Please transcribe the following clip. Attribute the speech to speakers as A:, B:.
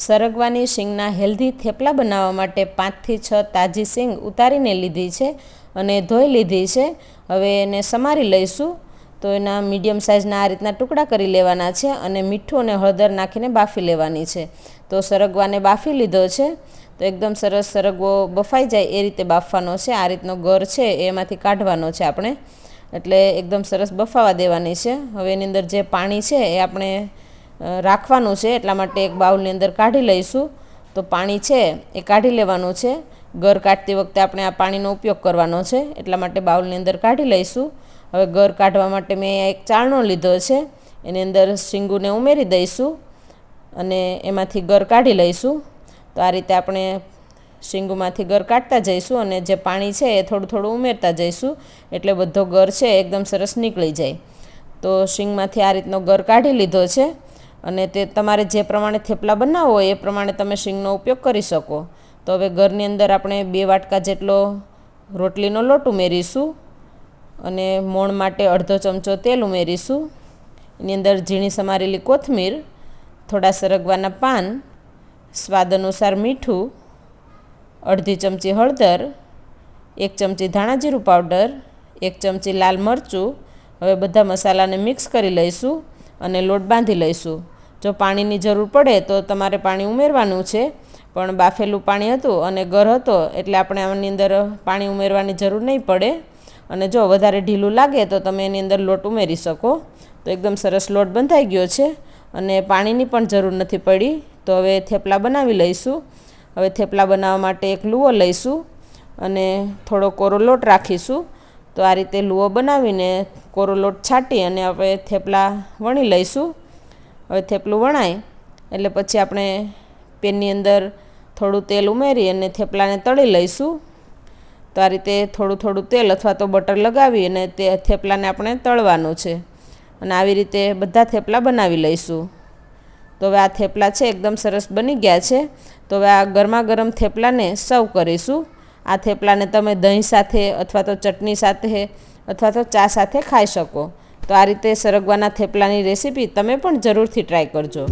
A: સરગવાની શીંગના healthy thepla બનાવવા માટે પાંચથી છ તાજી શીંગ ઉતારીને લીધી છે અને ધોઈ લીધી છે. હવે એને સમારી લઈશું. તો એના મીડિયમ સાઇઝના આ રીતના ટુકડા કરી લેવાના છે અને મીઠું અને હળદર નાખીને બાફી લેવાની છે. તો સરગવાને બાફી લીધો છે. તો એકદમ સરસ સરગવો બફાઈ જાય એ રીતે બાફવાનો છે. આ રીતનો ગર છે એમાંથી કાઢવાનો છે આપણે. એટલે એકદમ સરસ બફાવા દેવાની છે. હવે એની અંદર જે પાણી છે એ આપણે રાખવાનું છે, એટલા માટે એક બાઉલની અંદર કાઢી લઈશું. તો પાણી છે એ કાઢી લેવાનું છે. ગર કાઢતી વખતે આપણે આ પાણીનો ઉપયોગ કરવાનો છે, એટલા માટે બાઉલની અંદર કાઢી લઈશું. હવે ગર કાઢવા માટે મેં એક ચાળણો લીધો છે, એની અંદર શીંગુને ઉમેરી દઈશું અને એમાંથી ગર કાઢી લઈશું. તો આ રીતે આપણે શીંગુમાંથી ગર કાઢતા જઈશું અને જે પાણી છે એ થોડું થોડું ઉમેરતા જઈશું, એટલે બધો ગર છે એકદમ સરસ નીકળી જાય. તો શીંગમાંથી આ રીતનો ગર કાઢી લીધો છે. અને તે તમારે જે પ્રમાણે થેપલા બનાવવો હોય એ પ્રમાણે તમે શીંગનો ઉપયોગ કરી શકો. તો હવે ઘરની અંદર આપણે બે વાટકા જેટલો રોટલીનો લોટ ઉમેરીશું અને મોણ માટે અડધો ચમચો તેલ ઉમેરીશું. એની અંદર ઝીણી સમારેલી કોથમીર, થોડા સરગવાના પાન, સ્વાદ અનુસાર મીઠું, અડધી ચમચી હળદર, એક ચમચી ધાણા જીરું પાવડર, એક ચમચી લાલ મરચું. હવે બધા મસાલાને મિક્સ કરી લઈશું. અને લોટ બાંધી લઈશું. જો પાણીની જરૂર પડે તો તમારે પાણી ઉમેરવાનું છે. પણ બાફેલું પાણી હતું અને ગર હતો એટલે આપણે આની અંદર પાણી ઉમેરવાની જરૂર નહીં પડે. અને જો વધારે ઢીલું લાગે તો તમે એની અંદર લોટ ઉમેરી શકો. તો એકદમ સરસ લોટ બંધાઈ ગયો છે. અને પાણીની પણ જરૂર નથી પડી. તો હવે થેપલા બનાવી લઈશું. હવે થેપલા બનાવવા માટે એક લૂવો લઈશું. અને થોડો કોરો લોટ રાખીશું. તો આ રીતે લુવો બનાવીને કોરો લોટ છાંટી અને હવે થેપલા વણી લઈશું. હવે થેપલું વણાય એટલે પછી આપણે પેનની અંદર થોડું તેલ ઉમેરી અને થેપલાને તળી લઈશું. તો આ રીતે થોડું થોડું તેલ અથવા તો બટર લગાવી અને તે થેપલાને આપણે તળવાનું છે. અને આવી રીતે બધા થેપલા બનાવી લઈશું. તો હવે આ થેપલા છે, એકદમ સરસ બની ગયા છે. તો હવે આ ગરમા ગરમ થેપલાને સર્વ કરીશું. આ થેપલાને તમે દહીં સાથે અથવા તો ચટણી સાથે અથવા તો ચા સાથે ખાઈ શકો. તો આ રીતે સરગવાના થેપલાની રેસીપી તમે પણ જરૂરથી ટ્રાય કરજો.